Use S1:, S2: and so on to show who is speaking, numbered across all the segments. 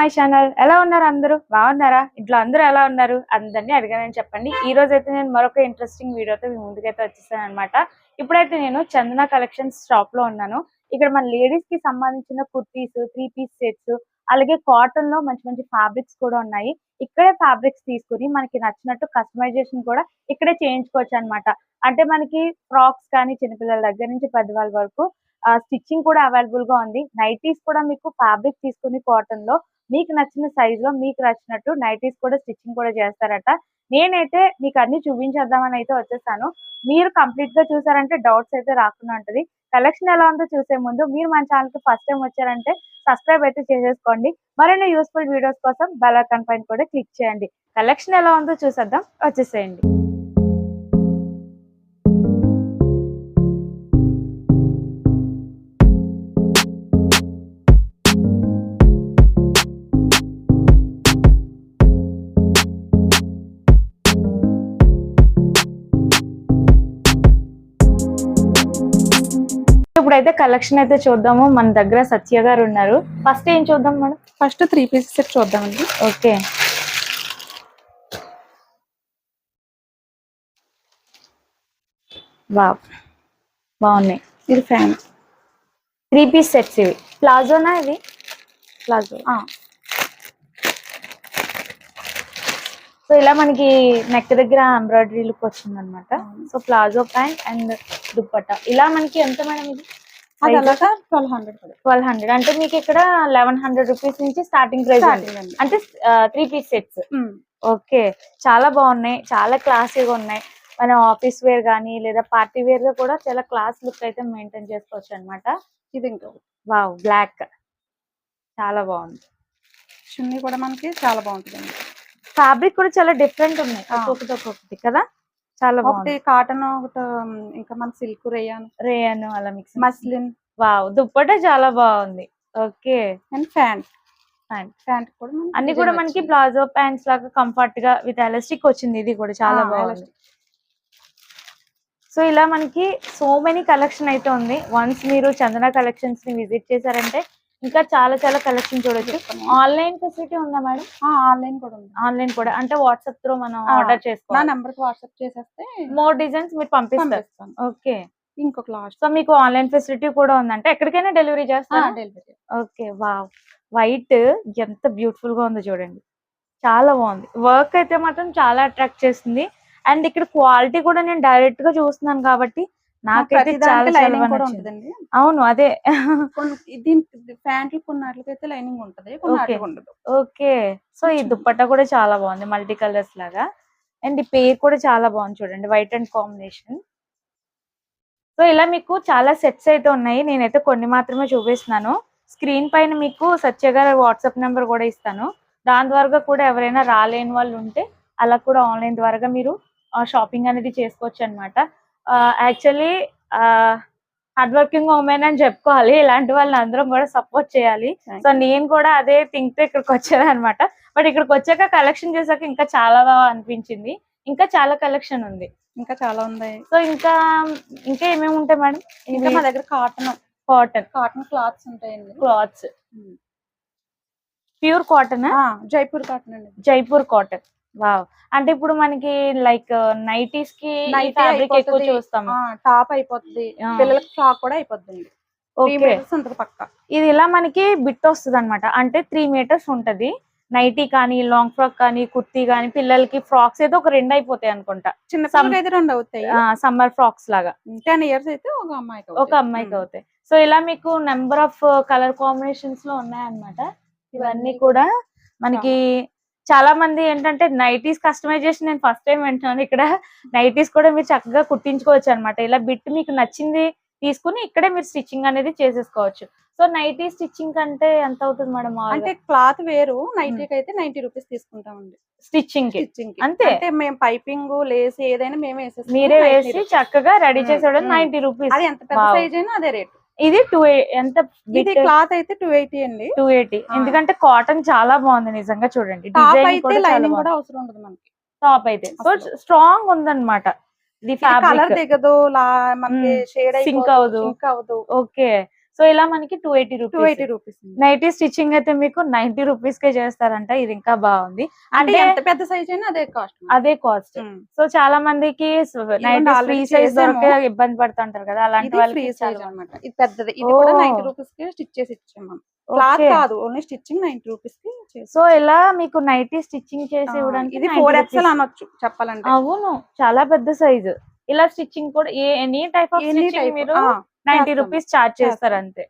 S1: My channel. ఎలా ఉన్నారు అందరూ? బాగున్నారా? ఇంట్లో అందరూ ఎలా ఉన్నారు? అందరినీ అడిగానని చెప్పండి. ఈ రోజు అయితే నేను మరొక ఇంట్రెస్టింగ్ వీడియోతో మీ ముందుకైతే వచ్చేసాను అనమాట ఇప్పుడైతే నేను చందన కలెక్షన్స్ షాప్లో ఉన్నాను. ఇక్కడ మన లేడీస్కి సంబంధించిన కుర్తీస్ త్రీ పీస్ సెట్స్ అలాగే కాటన్లో మంచి మంచి ఫ్యాబ్రిక్స్ కూడా ఉన్నాయి. ఇక్కడే ఫ్యాబ్రిక్స్ తీసుకుని మనకి నచ్చినట్టు కస్టమైజేషన్ కూడా ఇక్కడే చేయించుకోవచ్చు అన్నమాట. అంటే మనకి ఫ్రాక్స్ కానీ చిన్నపిల్లల దగ్గర నుంచి పెద్దవాళ్ళ వరకు స్టిచ్చింగ్ కూడా అవైలబుల్గా ఉంది. నైటీస్ కూడా మీకు ఫ్యాబ్రిక్ తీసుకుని కాటన్లో మీకు నచ్చిన సైజ్లో మీకు నచ్చినట్టు నైటీస్ కూడా స్టిచ్చింగ్ కూడా చేస్తారట. నేనైతే మీకు అన్ని చూపించేద్దామని అయితే వచ్చేసాను. మీరు కంప్లీట్గా చూసారంటే డౌట్స్ అయితే రాకుండా ఉంటది. కలెక్షన్ ఎలా ఉందో చూసే ముందు మీరు మన ఛానల్కి ఫస్ట్ టైం వచ్చారంటే సబ్స్క్రైబ్ అయితే చేసేసుకోండి. మరిన్ని యూస్ఫుల్ వీడియోస్ కోసం బెల్ ఐకాన్ పైన కూడా క్లిక్ చేయండి. కలెక్షన్ ఎలా ఉందో చూసేద్దాం. వచ్చేసేయండి. ఇప్పుడైతే కలెక్షన్ అయితే చూద్దాము. మన దగ్గర సత్య గారు ఉన్నారు. ఫస్ట్ ఏం చూద్దాం madam?
S2: First three piece set చూద్దామండి.
S1: ఓకే వావ్ బాగున్నాయి.
S2: ఇది ఫ్యాన్
S1: త్రీ పీస్ సెట్స్ ఇవి. ప్లాజోనా ఇవి ప్లాజో సో ఇలా మనకి నెక్ దగ్గర ఎంబ్రాయిడరీ లుక్ వచ్చింది అనమాట so palazzo pant and dupatta. ఇలా మనకి ఎంత మేడం ఇది?
S2: ట్వెల్వ్ హండ్రెడ్
S1: ట్వెల్వ్ హండ్రెడ్ అంటే మీకు ఇక్కడ లెవెన్ హండ్రెడ్ రూపీస్ నుంచి స్టార్టింగ్ ప్రైస్. అంటే త్రీ పీస్ సెట్స్. ఓకే చాలా బాగున్నాయి. చాలా క్లాసీగా ఉన్నాయి. మన ఆఫీస్ వేర్ కానీ లేదా పార్టీ వేర్గా కూడా చాలా క్లాస్ లుక్ అయితే మెయింటైన్ చేసుకోవచ్చు అనమాట
S2: ఇది ఇంకా
S1: వావ్ బ్లాక్ చాలా బాగుంది.
S2: చున్నీ కూడా మనకి చాలా బాగుంటుందండి.
S1: ఫ్యాబ్రిక్ కూడా చాలా డిఫరెంట్ ఉన్నాయి.
S2: ఆ.
S1: ఒక్కొక్కటి ఒక్కొక్కటి కదా? చాలా
S2: ఒకటి
S1: బాగుంది.
S2: కాటన్ ఒకటి ఇంకా మన సిల్క్ రేయాన్.
S1: రేయన్ అలా మిక్స్
S2: మస్లిన్.
S1: వావ్ దుప్పట చాలా బాగుంది. Okay.
S2: And pant
S1: Pant.
S2: Pant కూడా
S1: అన్ని కూడా మనకి. ప్లాజో ప్యాంట్స్ లాగా కంఫర్ట్గా విత్ ఎలాస్టిక్ వచ్చింది. ఇది కూడా చాలా బాగుంది. సో ఇలా మనకి సో మెనీ కలెక్షన్ అయితే ఉంది. వన్స్ మీరు చందన కలెక్షన్స్ని విజిట్ చేశారంటే ఇంకా చాలా చాలా కలెక్షన్ చూడొచ్చు. ఆన్లైన్ ఫెసిలిటీ ఉందా మేడం?
S2: ఆన్లైన్ కూడా ఉంది.
S1: ఆన్లైన్ కూడా. అంటే వాట్సాప్ త్రూ మనం ఆర్డర్
S2: నా
S1: చేసుకోవాలి.
S2: నెంబర్కి వాట్సాప్ చేసేస్తే
S1: మోర్ డిజైన్స్ మీరు పంపిస్తారు.
S2: పంపిస్తాను.
S1: ఓకే.
S2: ఇంకొక లాస్ట్.
S1: సో మీకు ఆన్లైన్ ఫెసిలిటీ కూడా ఉందంటే ఎక్కడికైనా డెలివరీ చేస్తారా?
S2: Delivery
S1: okay wow. వైట్ ఎంత బ్యూటిఫుల్గా ఉందో చూడండి. చాలా బాగుంది. వర్క్ అయితే మాత్రం చాలా అట్రాక్ట్ చేస్తుంది. అండ్ ఇక్కడ క్వాలిటీ కూడా నేను డైరెక్ట్గా చూస్తున్నాను కాబట్టి నాకైతే చాలా
S2: లైనింగ్ కూడా. ఉంటుందండి.
S1: అవును అదే.
S2: ప్యాంట్లు లైనింగ్ ఉంటది కొన్నిట్లకి ఉండదు.
S1: ఓకే. సో ఈ దుప్పట్టా కూడా చాలా బాగుంది మల్టీ కలర్స్ లాగా. అండ్ ఈ పేర్ కూడా చాలా బాగుంది చూడండి వైట్ అండ్ కాంబినేషన్. సో ఇలా మీకు చాలా సెట్స్ అయితే ఉన్నాయి నేనైతే కొన్ని మాత్రమే చూపిస్తున్నాను. స్క్రీన్ పైన మీకు సత్య గారి వాట్సాప్ నెంబర్ కూడా ఇస్తాను. దాని ద్వారా కూడా ఎవరైనా రాలేని వాళ్ళు ఉంటే అలా కూడా ఆన్లైన్ ద్వారా మీరు షాపింగ్ అనేది చేసుకోవచ్చు అనమాట యాక్చువల్లీ హార్డ్ వర్కింగ్ ఉమెన్ అని చెప్పుకోవాలి. ఇలాంటి వాళ్ళని అందరం కూడా సపోర్ట్ చేయాలి. సో నేను కూడా అదే థింక్తో ఇక్కడికి వచ్చాను అనమాట బట్ ఇక్కడికి వచ్చాక కలెక్షన్ చేశాక ఇంకా చాలా బాగా అనిపించింది. ఇంకా చాలా కలెక్షన్ ఉంది.
S2: ఇంకా చాలా ఉన్నాయి
S1: సో ఇంకా ఇంకా ఏమేమి ఉంటాయి మేడం?
S2: ఇంకా మా దగ్గర కాటన్
S1: కాటన్
S2: కాటన్ క్లాత్స్ ఉంటాయండి.
S1: Clothes pure cotton
S2: Jaipur cotton అండి.
S1: Jaipur cotton wow. అంటే ఇప్పుడు మనకి లైక్
S2: నైటీస్కి
S1: ఫ్యాబ్రిక్ ఎక్కువ. చూస్తాం
S2: టాప్ అయిపోతుంది. పిల్లలకి ఫ్రాక్ కూడా అయిపోతుంది పక్క.
S1: ఇది ఇలా మనకి బిట్ వస్తుంది అనమాట అంటే త్రీ మీటర్స్ ఉంటది. నైటీ కానీ లాంగ్ ఫ్రాక్ కానీ కుర్తీ కానీ పిల్లలకి ఫ్రాక్స్ అయితే ఒక రెండు అయిపోతాయి అనుకుంటా.
S2: చిన్న అయితే రెండు అవుతాయి.
S1: సమ్మర్ ఫ్రాక్స్ లాగా.
S2: టెన్ ఇయర్స్ అయితే ఒక అమ్మాయికి
S1: ఒక అమ్మాయికి అవుతాయి. సో ఇలా మీకు నెంబర్ ఆఫ్ కలర్ కాంబినేషన్స్లో ఉన్నాయన్నమాట. ఇవన్నీ కూడా మనకి చాలా మంది ఏంటంటే నైటీస్ కస్టమైజేషన్ నేను ఫస్ట్ టైం వింటున్నాను. ఇక్కడ నైటీస్ కూడా మీరు చక్కగా కుట్టించుకోవచ్చు అన్నమాట. ఇలా బిట్ మీకు నచ్చింది తీసుకుని ఇక్కడే మీరు స్టిచ్చింగ్ అనేది చేసేసుకోవచ్చు. సో నైటీ స్టిచ్చింగ్ కంటే ఎంత అవుతుంది మేడం
S2: అంటే క్లాత్ వేరు నైటీకి అయితే నైన్టీ రూపీస్ తీసుకుంటామండి.
S1: స్టిచ్చింగ్
S2: స్టిచ్చింగ్
S1: అంతే?
S2: అంటే మేము పైపింగ్ లేస్ ఏదైనా మేమే వేసేస్తాం
S1: మీరే
S2: 90
S1: వేసి. చక్కగా రెడీ
S2: మ్మ్.
S1: Ninety rupees.
S2: అది ఎంత పెద్ద. సైజ్ అయినా అదే రేట్.
S1: ఇది టూ ఎంత
S2: ఇది క్లాత్ అయితే టూ ఎయిటీ అండి.
S1: Two eighty. ఎందుకంటే కాటన్ చాలా బాగుంది నిజంగా చూడండి.
S2: టాప్
S1: డిజైన్
S2: అయితే
S1: కూడా
S2: లైనింగ్ కూడా అవసరం ఉండదు మనకి.
S1: టాప్ అయితే. సో. స్ట్రాంగ్ ఉందన్నమాట. ఇది
S2: కలర్ దిగదు. సింక్ అవ్వదు.
S1: ఓకే సో ఇలా మనకి two eighty
S2: two
S1: rupees
S2: eighty rupees
S1: nighty stitching అయితే మీకు నైన్టీ రూపీస్ కే చేస్తారంట. ఇది ఇంకా బాగుంది.
S2: అంటే ఎంత పెద్ద సైజ్ అయినా అదే కాస్ట్
S1: అదే కాస్ట్ సో చాలా మందికి ఫ్రీ సైజ్. దొరక ఇబ్బంది పడుతుంటారు కదా అలాంటి వాళ్ళకి
S2: సైజ్ అన్నమాట. ఇది పెద్దది. ఇది కూడా. నైన్టీ రూపీస్కి స్టిచ్ చేసి క్లాత్ కాదు ఓన్లీ స్టిచ్చింగ్ నైన్టీ రూపీస్కి.
S1: సో ఇలా మీకు నైటీ స్టిచ్చింగ్ చేసి
S2: ఆ,
S1: ఇవ్వడానికి
S2: ఇది
S1: 90
S2: ఫోర్. ఎక్స్ఎల్ అనొచ్చు చెప్పాలంటే.
S1: అవును. చాలా పెద్ద సైజు ఇలా స్టిచ్చింగ్ కూడా a any type of stitching మీరు నైన్టీ రూపీస్ చార్జ్ చేస్తారు అంతే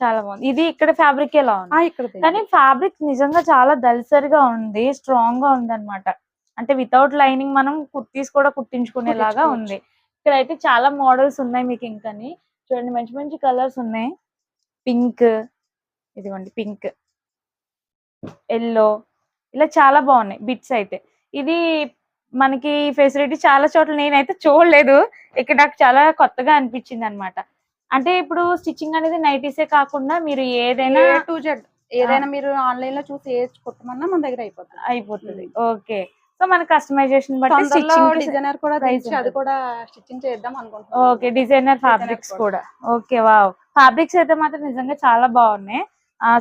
S1: చాలా బాగుంది. ఇది ఇక్కడ ఫ్యాబ్రిక్ ఎలా ఉంది? కానీ ఫ్యాబ్రిక్ నిజంగా చాలా దల్సరిగా ఉంది స్ట్రాంగ్గా ఉంది అనమాట అంటే వితౌట్ లైనింగ్ మనం కుర్తీస్ కూడా కుట్టించుకునేలాగా ఉంది. ఇక్కడ అయితే చాలా మోడల్స్ ఉన్నాయి మీకు ఇంకని చూడండి మంచి మంచి కలర్స్ ఉన్నాయి. పింక్ ఇదిగోండి పింక్ ఎల్లో ఇలా చాలా బాగున్నాయి బిట్స్ అయితే. ఇది మనకి ఫెసిలిటీ చాలా చోట్ల నేనైతే చూడలేదు. ఇక్కడ నాకు చాలా కొత్తగా అనిపించింది అనమాట అంటే ఇప్పుడు స్టిచ్చింగ్ అనేది నైటీసే కాకుండా మీరు ఏదైనా
S2: టు జెడ్ ఏదైనా మీరు ఆన్లైన్లో చూసి ఏ కుట్టమన్నా మన దగ్గర అయిపోతుంది.
S1: అయిపోతుంది. ఓకే. సో మన కస్టమైజేషన్ బట్టి స్టిచ్చింగ్
S2: డిజైనర్ కూడా అది. కూడా స్టిచ్చింగ్ చేద్దాం అనుకుంటున్నాం
S1: ఓకే. డిజైనర్ ఫ్యాబ్రిక్స్ కూడా. ఓకే వావ్ ఫ్యాబ్రిక్స్ అయితే మాత్రం నిజంగా చాలా బాగున్నాయి.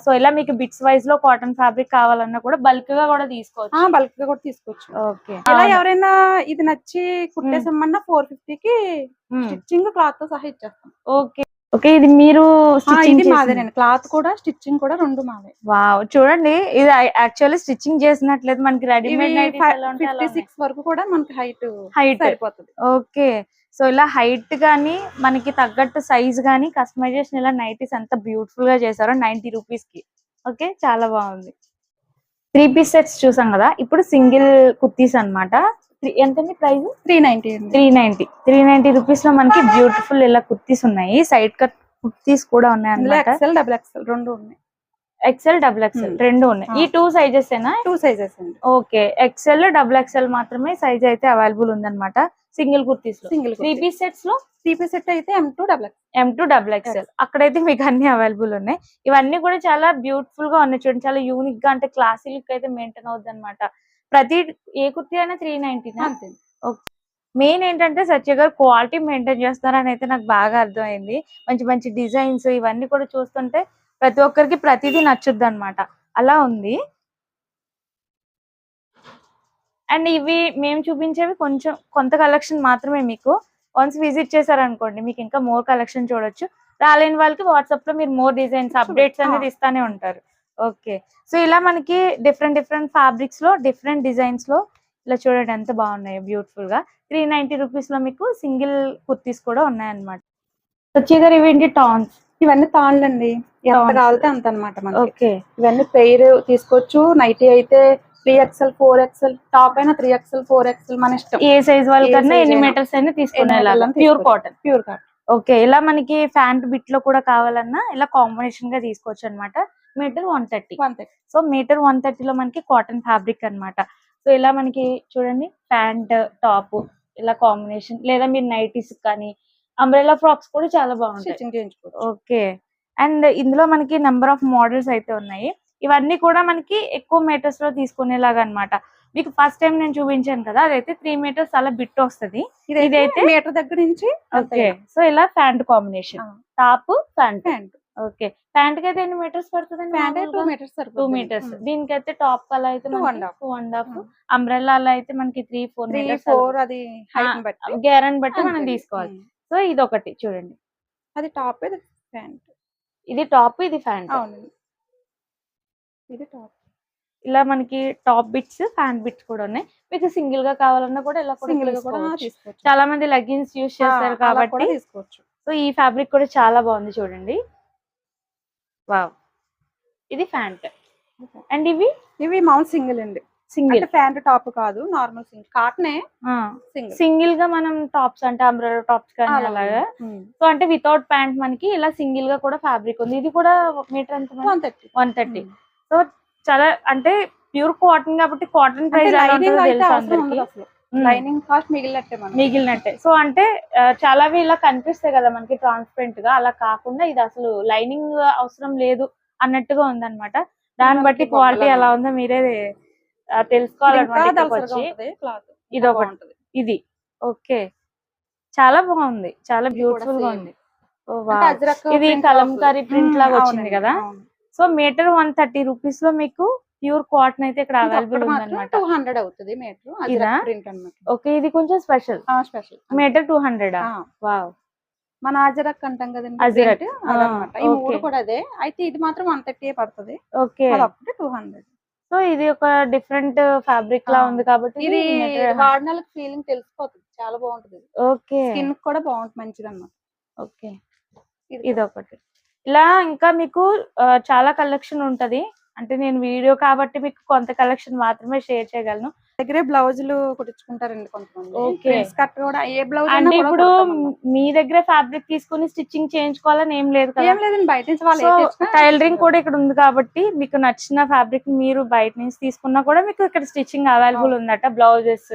S1: సో ఇలా మీకు బిట్స్ వైజ్లో కాటన్ ఫ్యాబ్రిక్ కావాలన్నా కూడా బల్క్గా కూడా తీసుకోవచ్చు.
S2: బల్క్గా కూడా తీసుకోవచ్చు.
S1: ఓకే.
S2: ఇలా ఎవరైనా ఇది నచ్చి కుట్టేసమ్మన్నా ఫోర్ ఫిఫ్టీ కి స్టిచ్చింగ్ క్లాత్తో సహా ఇచ్చేస్తాం.
S1: ఓకే. ఓకే ఇది మీరు
S2: ఇది మాదేనండి క్లాత్ కూడా స్టిచ్చింగ్ కూడా రెండు మావే.
S1: వావ్ చూడండి ఇది యాక్చువల్లీ స్టిచ్చింగ్ చేసినట్లేదు. మనకి రెడీమేడ్
S2: ఫిఫ్టీ సిక్స్ వరకు కూడా మనకి హైట్
S1: హైట్.
S2: సరిపోతుంది.
S1: ఓకే. సో ఇలా హైట్ గానీ మనకి తగ్గట్టు సైజ్ గానీ కస్టమైజేషన్ ఇలా నైటీస్ ఎంత బ్యూటిఫుల్గా చేశారో నైన్టీ రూపీస్కి. ఓకే? చాలా బాగుంది. త్రీ పీస్ సెట్స్ చూసాం కదా? ఇప్పుడు సింగిల్ కుర్తీస్ అన్నమాట. త్రీ ఎంతండి price
S2: three ninety
S1: three ninety three ninety రూపీస్లో మనకి బ్యూటిఫుల్ ఇలా కుర్తీస్ ఉన్నాయి. సైడ్ కట్ కుర్తీస్ కూడా ఉన్నాయి
S2: ఎక్సెల్ డబుల్ ఎక్సెల్ రెండు ఉన్నాయి.
S1: XL double XL. రెండు ఉన్నాయి. ఈ. టూ సైజెస్ ఏనా?
S2: Two sizes
S1: okay XL double XL మాత్రమే సైజ్ అయితే అవైలబుల్ ఉందన్నమాట. Single kurtis
S2: single
S1: three piece సెట్స్లో?
S2: Three piece set అయితే M two double
S1: M to double XL అక్కడైతే మీకు అన్ని అవైలబుల్ ఉన్నాయి. ఇవన్నీ కూడా చాలా బ్యూటిఫుల్గా ఉన్నాయి చూడండి. చాలా యూనిక్గా అంటే క్లాసీ లుక్ అయితే మెయింటైన్ అవుద్ది అనమాట ప్రతి ఏ కుర్తీ అయినా త్రీ నైన్టీ
S2: అంతే.
S1: మెయిన్ ఏంటంటే సత్య గారు క్వాలిటీ మెయింటైన్ చేస్తారని అయితే నాకు బాగా అర్థమైంది. మంచి మంచి డిజైన్స్ ఇవన్నీ కూడా చూస్తుంటే ప్రతి ఒక్కరికి ప్రతిదీ నచ్చుద్ది అనమాట అలా ఉంది. అండ్ ఇవి మేము చూపించేవి కొంచెం కొంత కలెక్షన్ మాత్రమే మీకు. వన్స్ విజిట్ చేశారనుకోండి మీకు ఇంకా మోర్ కలెక్షన్ చూడొచ్చు. రాలేని వాళ్ళకి వాట్సాప్లో మీరు మోర్ డిజైన్స్ అప్డేట్స్ అనేది ఇస్తానే ఉంటారు. ఓకే. సో ఇలా మనకి డిఫరెంట్ డిఫరెంట్ ఫ్యాబ్రిక్స్లో డిఫరెంట్ డిజైన్స్లో ఇలా చూడండి ఎంత బాగున్నాయి బ్యూటిఫుల్గా త్రీ నైన్టీ రూపీస్లో మీకు సింగిల్ కుర్తీస్ కూడా ఉన్నాయన్నమాట. గారు ఇవేంటి టాన్స్.
S2: ఇవన్నీ తాళ్ళండి ఎంత. కావాలితే అంత అనమాట మనకి.
S1: ఓకే.
S2: ఇవన్నీ పెయిర్ తీసుకోవచ్చు. నైటీ అయితే three XL four XL top అయినా త్రీ ఎక్స్ఎల్ ఫోర్ ఎక్స్ఎల్ మన ఇష్టం.
S1: ఏ సైజ్ వాళ్ళకన్నా ఎన్ని. మీటర్స్ అయినా
S2: మీటర్లైనా
S1: pure. Cotton
S2: pure cotton
S1: okay. ఇలా మనకి ఫ్యాంట్ బిట్లో కూడా కావాలన్నా ఇలా కాంబినేషన్గా తీసుకోవచ్చు అనమాట metre one thirty so metre వన్లో మనకి కాటన్ ఫ్యాబ్రిక్ అన్నమాట. సో ఇలా మనకి చూడండి. ప్యాంట్ టాప్ ఇలా కాంబినేషన్ లేదా మీరు నైటీస్ కానీ అంబ్రెలా ఫ్రాక్స్ కూడా చాలా బాగుంటాయి. ఓకే. అండ్ ఇందులో మనకి నెంబర్ ఆఫ్ మోడల్స్ అయితే ఉన్నాయి. ఇవన్నీ కూడా మనకి ఎక్కువ మీటర్స్లో తీసుకునేలాగా అన్నమాట. మీకు ఫస్ట్ టైం నేను చూపించాను కదా అదైతే త్రీ మీటర్స్ అలా బిట్ వస్తది.
S2: ఇదైతే మీటర్ దగ్గర నుంచి
S1: ఓకే సో ఇలా pant combination. Top pant
S2: pant
S1: okay ప్యాంట్కి అయితే ఎన్ని మీటర్స్ పడుతుంది
S2: pant two metres
S1: two metres దీనికైతే టాప్ అలా అయితే
S2: and half.
S1: Two and half
S2: Hmm.
S1: Umbrella అలా అయితే మనకి త్రీ ఫోర్
S2: ఫోర్ అది
S1: గేరన్ బట్టి. మనం. తీసుకోవాలి. సో ఇది ఒకటి చూడండి.
S2: అది టాప్ ప్యాంట్
S1: ఇది టాప్ ఇది
S2: అవునండి. ఇది టాప్.
S1: ఇలా మనకి టాప్ బిట్స్ ప్యాంట్ బిట్స్ కూడా ఉన్నాయి. మీకు సింగిల్గా కావాలన్నా కూడా ఇలా
S2: సింగిల్గా కూడా
S1: చాలా మంది లెగ్గిన్స్
S2: ఆ,
S1: చేస్తారు కాబట్టి
S2: తీసుకోవచ్చు.
S1: సో ఈ ఫ్యాబ్రిక్ కూడా చాలా బాగుంది చూడండి. వావ్. ఇది ప్యాంట్. అండ్ ఇవి?
S2: ఇవి మౌంట్ సింగిల్ అండి.
S1: సింగిల్
S2: ప్యాంట్ టాప్ కాదు నార్మల్ సింగిల్. కాటనే సింగిల్
S1: సింగిల్. గా మనం టాప్స్ అంటే అంబ్రెలా టాప్స్ కానీ అలాగా? సో అంటే వితౌట్ ప్యాంట్ మనకి ఇలా సింగిల్గా కూడా ఫ్యాబ్రిక్ ఉంది. ఇది కూడా మీటర్ ఎంత
S2: one thirty.
S1: One thirty. So చాలా అంటే ప్యూర్ కాటన్ కాబట్టి కాటన్ ప్రైస్
S2: లైనింగ్ కాస్ట్ మిగిలినట్టే
S1: మిగిలినట్టే. సో అంటే ఆ, చాలావి ఇలా కనిపిస్తాయి కదా మనకి ట్రాన్స్పరెంట్గా అలా కాకుండా ఇది అసలు లైనింగ్ అవసరం లేదు అన్నట్టుగా ఉందన్నమాట. దాన్ని బట్టి క్వాలిటీ ఎలా ఉందో మీరే తెలుసుకోవాలన్నమాట
S2: క్లాత్
S1: ఇది ఒకటి. ఇది. ఓకే. చాలా బాగుంది. చాలా
S2: బ్యూటిఫుల్గా.
S1: ఉంది. ఇది కలంకారీ
S2: మ్మ్,
S1: లాగా వచ్చింది కదా? సో మీటర్ వన్ థర్టీ రూపీస్లో మీకు ప్యూర్ కాటన్ అయితే ఇక్కడ అవైలబుల్ ఉందన్నమాట.
S2: టూ హండ్రెడ్ అవుతుంది మీటర్.
S1: ఇదా?
S2: ప్రింట్
S1: ఓకే ఇది కొంచెం special
S2: special
S1: metre two hundred wow.
S2: మన అజరక్ అంటాం కదండి
S1: అజ్రక్.
S2: ఈ మూడు. కూడా అదే. అయితే ఇది మాత్రం వన్ థర్టీ పడుతుంది.
S1: ఓకే.
S2: టూ హండ్రెడ్
S1: సో ఇది ఒక డిఫరెంట్ ఫ్యాబ్రిక్ లా. ఉంది కాబట్టి
S2: ఇది వాడిన ఫీలింగ్ తెలిసిపోతుంది. చాలా బాగుంటుంది.
S1: ఓకే.
S2: స్కిన్ కూడా బాగుంటుంది మంచిది అన్నమాట
S1: ఓకే.
S2: ఇది
S1: ఒకటి. ఇలా ఇంకా మీకు చాలా కలెక్షన్ ఉంటది. అంటే నేను వీడియో కాబట్టి మీకు కొంత కలెక్షన్ మాత్రమే షేర్ చేయగలను.
S2: దగ్గరే బ్లౌజులు కుట్టించుకుంటారండి కొంతమంది.
S1: Okay.
S2: ప్రిన్స్ కట్ కూడా ఏ బ్లౌజ్
S1: అంటే ఇప్పుడు మీ దగ్గర ఫ్యాబ్రిక్ తీసుకుని స్టిచ్చింగ్ చేయించుకోవాలని ఏం లేదు కదా.
S2: ఏం లేదండి బయట నుంచి
S1: టైలరింగ్ కూడా ఇక్కడ ఉంది కాబట్టి మీకు నచ్చిన ఫ్యాబ్రిక్ మీరు బయట నుంచి తీసుకున్నా కూడా మీకు ఇక్కడ స్టిచ్చింగ్ అవైలబుల్ ఉందట బ్లౌజెస్.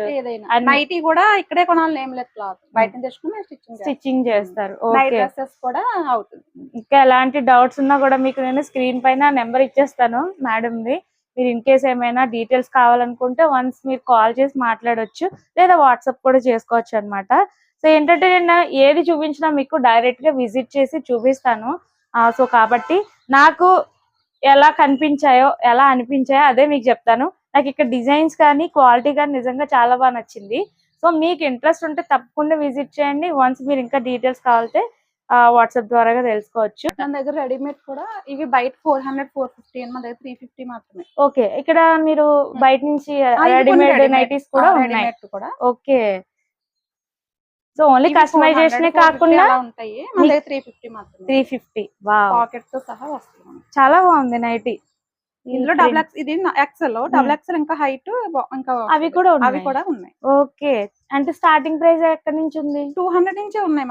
S2: నైటీ కూడా ఇక్కడే కొనాలని ఏం లేదు క్లాత్. బయట తెచ్చుకుని స్టిచ్చింగ్
S1: స్టిచ్చింగ్ చేస్తారు.
S2: డ్రెస్సెస్ కూడా అవుతుంది.
S1: ఇంకా ఎలాంటి డౌట్స్ ఉన్నా కూడా మీకు నేను స్క్రీన్ పైన నెంబర్ ఇచ్చేస్తాను మేడంది మీరు ఇన్ కేస్ ఏమైనా డీటెయిల్స్ కావాలనుకుంటే వన్స్ మీరు కాల్ చేసి మాట్లాడొచ్చు లేదా వాట్సాప్ కూడా చేసుకోవచ్చు అన్నమాట. సో ఏంటంటే నేను ఏది చూపించినా మీకు డైరెక్ట్గా విజిట్ చేసి చూపిస్తాను. సో కాబట్టి నాకు ఎలా కనిపించాయో ఎలా అనిపించాయో అదే మీకు చెప్తాను. నాకు ఇక్కడ డిజైన్స్ కానీ క్వాలిటీ కానీ నిజంగా చాలా బాగా నచ్చింది. సో మీకు ఇంట్రెస్ట్ ఉంటే తప్పకుండా విజిట్ చేయండి. వన్స్ మీరు ఇంకా డీటెయిల్స్ కావాలంటే వాట్సాప్ ద్వారా తెలుసుకోవచ్చు.
S2: మన దగ్గర రెడీమేడ్ కూడా ఇవి బయట ఫోర్ హండ్రెడ్ ఫోర్ ఫిఫ్టీ మన దగ్గర త్రీ ఫిఫ్టీ మాత్రమే.
S1: ఓకే ఇక్కడ మీరు బయట నుంచి రెడీమేడ్. నైటీస్ కూడా ఉన్నాయి. ఓకే. సో ఓన్లీ
S2: ఇవి 400,
S1: కస్టమైజేషన్
S2: 450
S1: కాకుండా
S2: ఉంటాయి. మన దగ్గర త్రీ ఫిఫ్టీ మాత్రమే.
S1: Three fifty.
S2: పాకెట్తో సహా వస్తుంది.
S1: చాలా బాగుంది నైటీ.
S2: ఇందులో డబుల్ ఎక్స్ ఇది ఎక్సెల్ డబుల్ ఎక్సెల్ ఇంకా హైట్ ఇంకా
S1: అవి కూడా
S2: అవి
S1: ఉన్నాయి
S2: కూడా ఉన్నాయి.
S1: ఓకే అంటే స్టార్టింగ్ ప్రైస్ ఎక్కడి నుంచి ఉంది?
S2: టూ హండ్రెడ్ నుంచే ఉన్నాయి.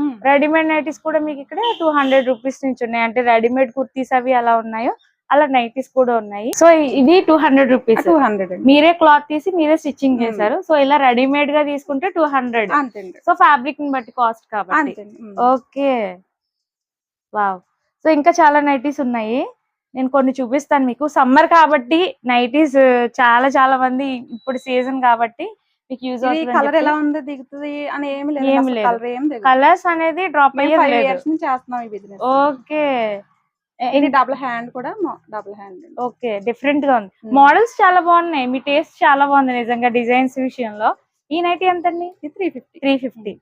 S2: ఉమ్.
S1: రెడీమేడ్ నైటీస్ కూడా మీకు ఇక్కడ టూ హండ్రెడ్ రూపీస్ నుంచి ఉన్నాయి. అంటే రెడీమేడ్ కుర్తీస్ అవి ఎలా ఉన్నాయో అలా నైటీస్ కూడా ఉన్నాయి. సో ఇది two hundred rupees
S2: two hundred
S1: మీరే క్లాత్ తీసి మీరే స్టిచ్చింగ్
S2: Hmm.
S1: చేశారు. సో ఇలా రెడీమేడ్గా తీసుకుంటే టూ హండ్రెడ్ సో ఫ్యాబ్రిక్ని బట్టి కాస్ట్ కాబట్టి. ఓకే వావ్ సో ఇంకా చాలా నైటీస్ ఉన్నాయి. నేను కొన్ని చూపిస్తాను మీకు. సమ్మర్ కాబట్టి నైటీస్ చాలా చాలా మంది ఇప్పుడు సీజన్ కాబట్టి మీకు యూజ్
S2: కలర్ ఎలా ఉంది? దిగుతుంది అని ఏమి లేదు.
S1: ఏమి లేదు. కలర్స్ అనేది డ్రాప్ అయ్యేది
S2: చేస్తున్నాం ఈ బిజినెస్
S1: ఓకే.
S2: ఇది డబుల్ హ్యాండ్ కూడా డబుల్ హ్యాండ్
S1: ఓకే డిఫరెంట్గా ఉంది. మోడల్స్ చాలా బాగున్నాయి. మీ టేస్ట్ చాలా బాగుంది నిజంగా డిజైన్స్ విషయంలో. ఈ నైటీ ఎంతండి?
S2: Three fifty
S1: three fifty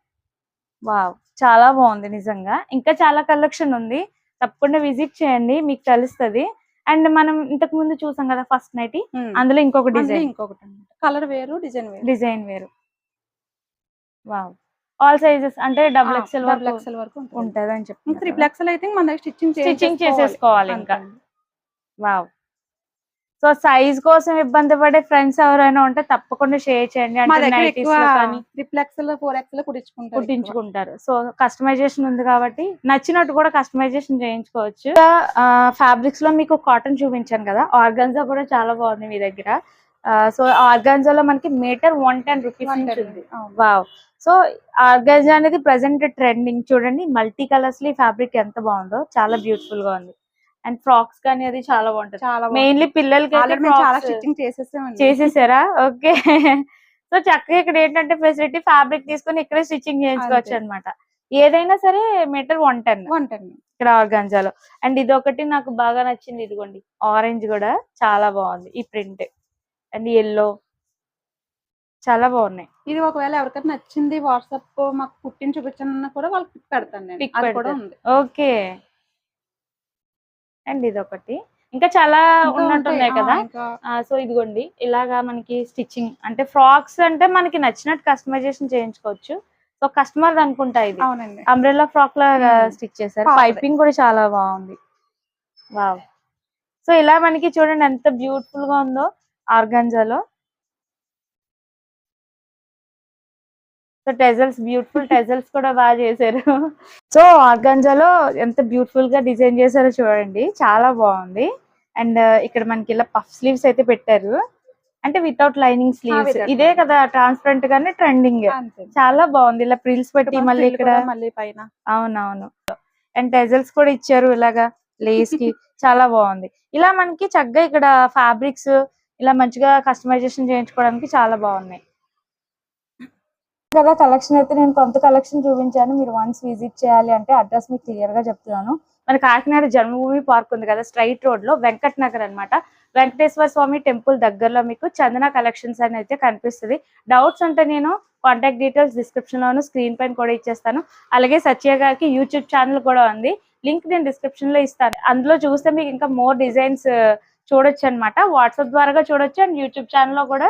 S1: wow చాలా బాగుంది నిజంగా. ఇంకా చాలా కలెక్షన్ ఉంది. తప్పకుండా విజిట్ చేయండి మీకు తెలుస్తది. అండ్ మనం ఇంతకు ముందు చూసాం కదా ఫస్ట్ నైటీ అందులో ఇంకొక డిజైన్.
S2: ఇంకొకటి కలర్ వేరు డిజైన్ వేరు.
S1: డిజైన్ వేరు. వావ్. ఆల్ సైజెస్ అంటే డబుల్ ఎక్స్ఎల్
S2: డబుల్ ఎక్స్ఎల్ వరకు ఉంటుంది.
S1: అని
S2: త్రిపుల్
S1: చెప్తారు
S2: ఎక్స్ఎల్ అయితే మన స్టిచ్చింగ్
S1: స్టిచ్చింగ్ చేసేసుకోవాలి. ఇంకా. వావ్. సో సైజ్ కోసం ఇబ్బంది పడే ఫ్రెండ్స్ ఎవరైనా ఉంటే తప్పకుండా షేర్ చేయండి.
S2: త్రిపుల్ ఎక్స్ఎల్ ఫోర్ ఎక్స్ఎల్ కుట్టించుకుంటారు.
S1: కుట్టించుకుంటారు. సో కస్టమైజేషన్ ఉంది కాబట్టి నచ్చినట్టు కూడా కస్టమైజేషన్ చేయించుకోవచ్చు. ఫ్యాబ్రిక్స్లో మీకు కాటన్ చూపించాను కదా. ఆర్గన్జా కూడా చాలా బాగుంది మీ దగ్గర. సో ఆర్గన్జాలో మనకి మీటర్ వన్ టెన్ రూపీస్
S2: అవును.
S1: వావ్ సో ఆర్గన్జా అనేది ప్రెసెంట్ ట్రెండింగ్ చూడండి మల్టీ కలర్స్లో ఫ్యాబ్రిక్ ఎంత బాగుందో. చాలా బ్యూటిఫుల్గా ఉంది. అండ్ ఫ్రాక్స్ కానీ అది చాలా బాగుంటది.
S2: చాలా
S1: మెయిన్లీ పిల్లలకి
S2: చాలా స్టిచ్చింగ్
S1: చేసేసారా? ఓకే సో చక్కగా ఇక్కడ ఏంటంటే ఫెసిలిటీ ఫ్యాబ్రిక్ తీసుకొని ఇక్కడే స్టిచ్చింగ్ చేయించుకోవచ్చు. అనమాట ఏదైనా సరే metre one ten
S2: one ten
S1: ఇక్కడ ఆర్గాంజాలో అండ్ ఇది ఒకటి నాకు బాగా నచ్చింది ఇదిగోండి. ఆరెంజ్ కూడా చాలా బాగుంది. ఈ ప్రింట్ అండ్ ఎల్లో చాలా బాగున్నాయి.
S2: ఇది ఒకవేళ ఎవరికైనా నచ్చింది వాట్సాప్ మాకు కుట్టిని చూపించన్నా కూడా వాళ్ళకి పిక్ పెడతాను
S1: ఓకే అండ్ ఇది ఒకటి ఇంకా చాలా ఉన్నట్టున్నాయి. కదా. సో ఇదిగోండి ఇలాగా మనకి స్టిచ్చింగ్. అంటే ఫ్రాక్స్ అంటే మనకి నచ్చినట్టు కస్టమైజేషన్ చేయించుకోవచ్చు. సో కస్టమర్ అనుకుంటా ఇది. అంబ్రెల్లా ఫ్రాక్ లాగా. స్టిచ్ చేశారు. పైపింగ్ కూడా చాలా బాగుంది. వావ్. సో ఇలా మనకి చూడండి ఎంత బ్యూటిఫుల్గా ఉందో ఆర్గంజాలో. సో టెజల్స్ బ్యూటిఫుల్ టెజల్స్ కూడా బాగా చేశారు. సో ఆర్గంజాలో ఎంత బ్యూటిఫుల్గా డిజైన్ చేశారో చూడండి. చాలా బాగుంది. అండ్ ఇక్కడ మనకి ఇలా పఫ్ స్లీవ్స్ అయితే పెట్టారు. అంటే వితౌట్ లైనింగ్ స్లీవ్స్ ఇదే. కదా ట్రాన్స్పరెంట్ గానే ట్రెండింగ్ చాలా బాగుంది. ఇలా ప్రిల్స్ పెట్టి మళ్ళీ ఇక్కడ
S2: కూడా మళ్ళీ పైన.
S1: అవునవును. అండ్ టెజల్స్ కూడా ఇచ్చారు ఇలాగా లేస్కి. చాలా బాగుంది. ఇలా మనకి చక్కగా ఇక్కడ ఫ్యాబ్రిక్స్ ఇలా మంచిగా కస్టమైజేషన్ చేయించుకోవడానికి చాలా బాగున్నాయి. కదా కలెక్షన్ అయితే నేను కొంత కలెక్షన్ చూపించాను. మీరు వన్స్ విజిట్ చేయాలి అంటే అడ్రస్ మీకు క్లియర్గా చెప్తున్నాను. మన కాకినాడ జన్మభూమి పార్క్ ఉంది కదా స్ట్రైట్ రోడ్లో వెంకట్ నగర్ అన్నమాట. వెంకటేశ్వర స్వామి టెంపుల్ దగ్గరలో మీకు చందన కలెక్షన్స్ అని అయితే కనిపిస్తుంది. డౌట్స్ ఉంటే నేను కాంటాక్ట్ డీటెయిల్స్ డిస్క్రిప్షన్ లోను స్క్రీన్ పైన కూడా ఇచ్చేస్తాను. అలాగే సత్య గారికి యూట్యూబ్ ఛానల్ కూడా ఉంది. లింక్ నేను డిస్క్రిప్షన్లో ఇస్తాను. అందులో చూస్తే మీకు ఇంకా మోర్ డిజైన్స్ చూడొచ్చు అనమాట వాట్సాప్ ద్వారా చూడొచ్చు అండ్ యూట్యూబ్ ఛానల్లో కూడా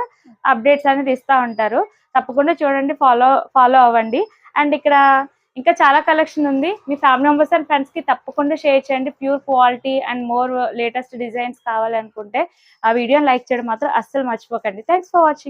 S1: అప్డేట్స్ అనేది ఇస్తా ఉంటారు. తప్పకుండా చూడండి ఫాలో ఫాలో అవ్వండి. అండ్ ఇక్కడ ఇంకా చాలా కలెక్షన్ ఉంది. మీ ఫ్యామిలీ మెంబర్స్ అండ్ ఫ్రెండ్స్కి తప్పకుండా షేర్ చేయండి. Pure quality and more latest designs కావాలనుకుంటే ఆ వీడియోని లైక్ చేయడం మాత్రం అస్సలు మర్చిపోకండి. Thanks for watching.